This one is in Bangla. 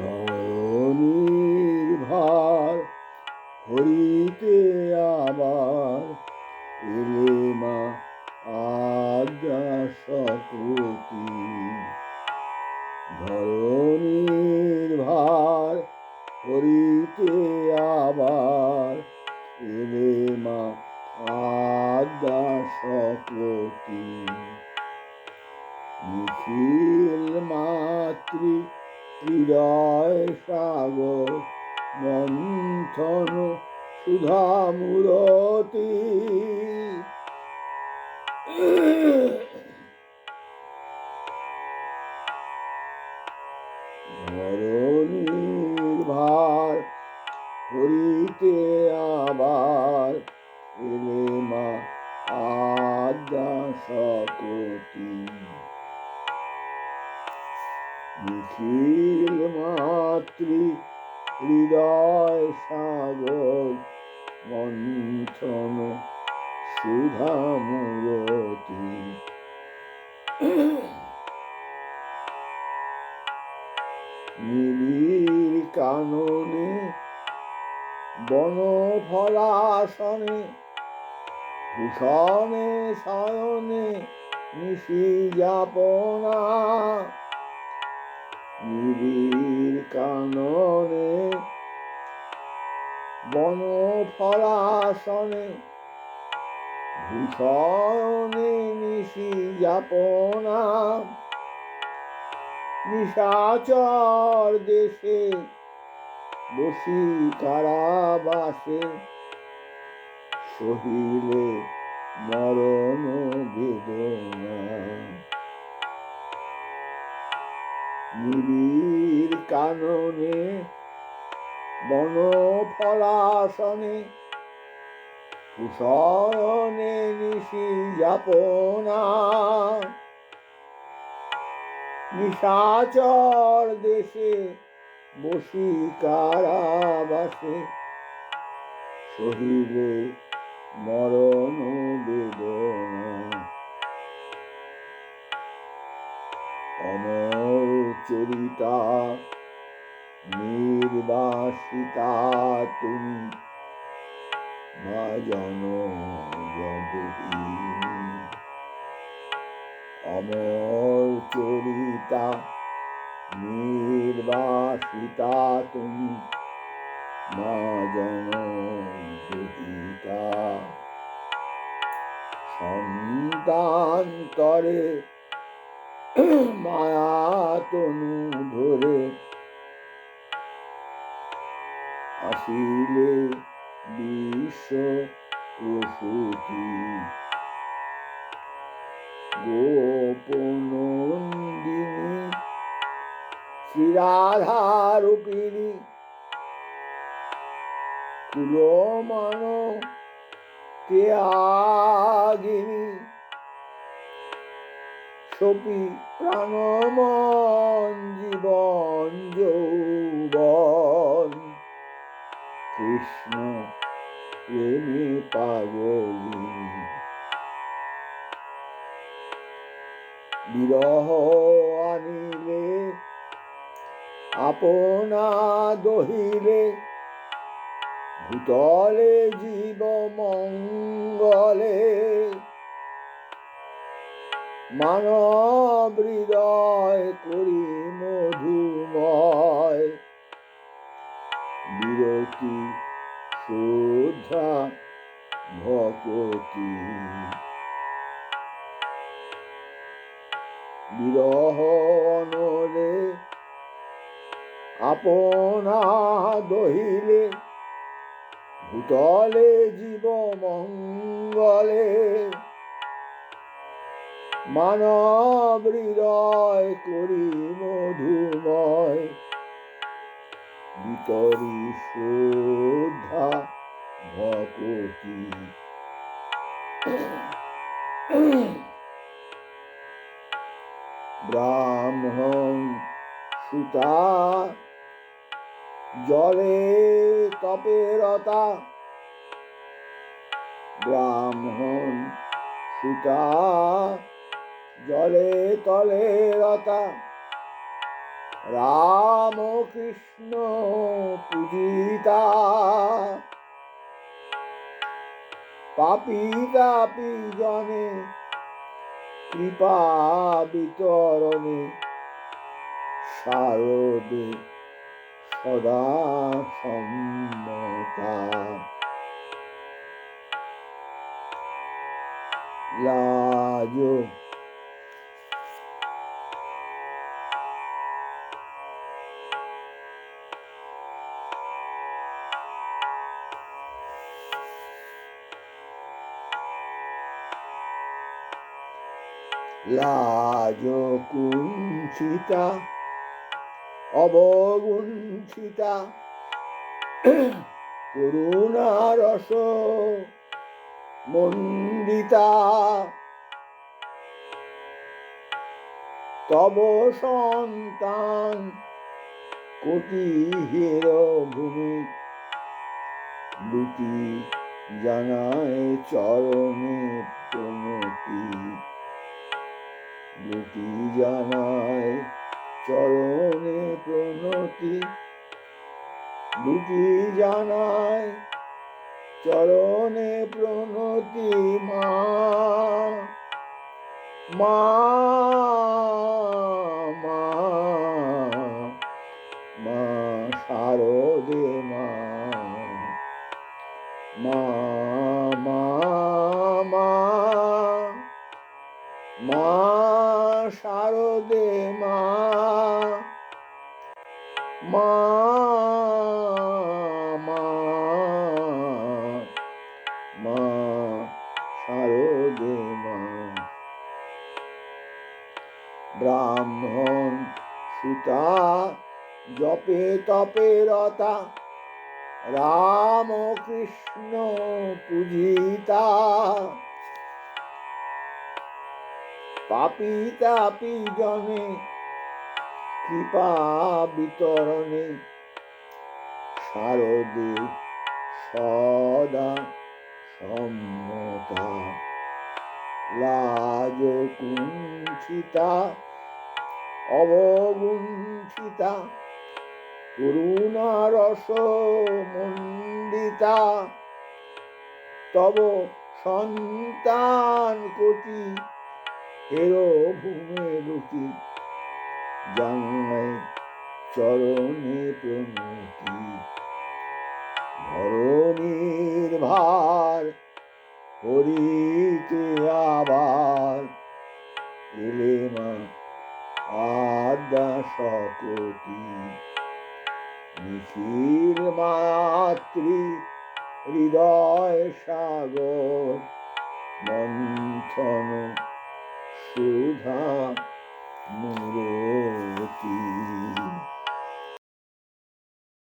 ধরণীর ভার হরিতে আবার এলে মা আজ্ঞা সকতি ধরণীর ভার হরিতে আবার এলে মা আজ্ঞা সকতি নিখিল মাতৃ হৃদয় সাগর মন্থন সুধা মূরতি ধরণীর ভার হরিতে আবার এলে মা আজ্ঞা সকতি নিখিল মাতৃ হৃদয় সাগর মন্থন সুধা মূরতি। নিবিড় কাননে বনফলাসনে ভূষণে শয়নে নিশি যাপনা নিবিড় কাননে বনফলাসনে ভূষণে নিশি যাপনা নিশাচর দেশে বসি কারাবাসে সহিলে মরণ বেদনা নিবিড় কাননে বন ফলাসনে কুশয়নে নিশি যাপনা নিশাচর দেশে বসি কারাবাসে সহিলে মরণ বেদনা। চরিতা নির্বাসিতা তুমি। জগহী অমর চরিতা নির্বাসিতা তুমি। মা সন্তান তরে মায়া তনু ধরে আসিলে বিশ্ব প্রসূতি। গোপনন্দিনী শ্রীরাধারূপিণী কুলমান ত্যাগিনী সপি প্রাণমন জীবন যৌবন। কৃষ্ণ প্রেমী পাগলিনী বিরহ আনিলে আপনা দহিলে ভূতলে জীব মঙ্গলে মানব হৃদয় করি মধুময়। বিরতি শ্রদ্ধা ভকতি। বিরহ অনলে আপনা দহিলে ভূতলে জীব মঙ্গলে মানব হৃদয় করি মধুময়। বিতরি শ্রদ্ধা ভকতি। ব্রাহ্মণ সুতা জলে তপেরতা ব্রাহ্মণ সুতা জলে তলে রতা। রাম কৃষ্ণ পূজিতা। পাপি তাপি জনে, কৃপা বিতরণে শারদে সদা সম্মতা। লাজ লাজ কুঞ্চিতা অবগুণ্ঠিতা করুণারস মন্ডিতা তব সন্তান কোটি হের ভূমি দুটি জানায় চরণে প্রণতি দুটি জানায় চরণে প্রণতি। দুটি জানায় চরণে প্রণতি মা। মা মা মা মা ব্রাহ্মণ সুতা জপে তপে রতা রাম কৃষ্ণ পূজিতা। পাপি তাপি জনে কৃপা বিতরণে। শারদে সদা সম্মতা। লাজ কুঞ্চিতা অবগুণ্ঠিতা করুণারস মণ্ডিতা। তব সন্তান কোটি, এরো ভূমে দুটি জানায় চরণে প্রণতি, ধরণীর ভার হরিতে আবার এলে মা আদা সকতি নিখিল মাতৃ হৃদয় সাগর, মন্থন সুধা মূরতি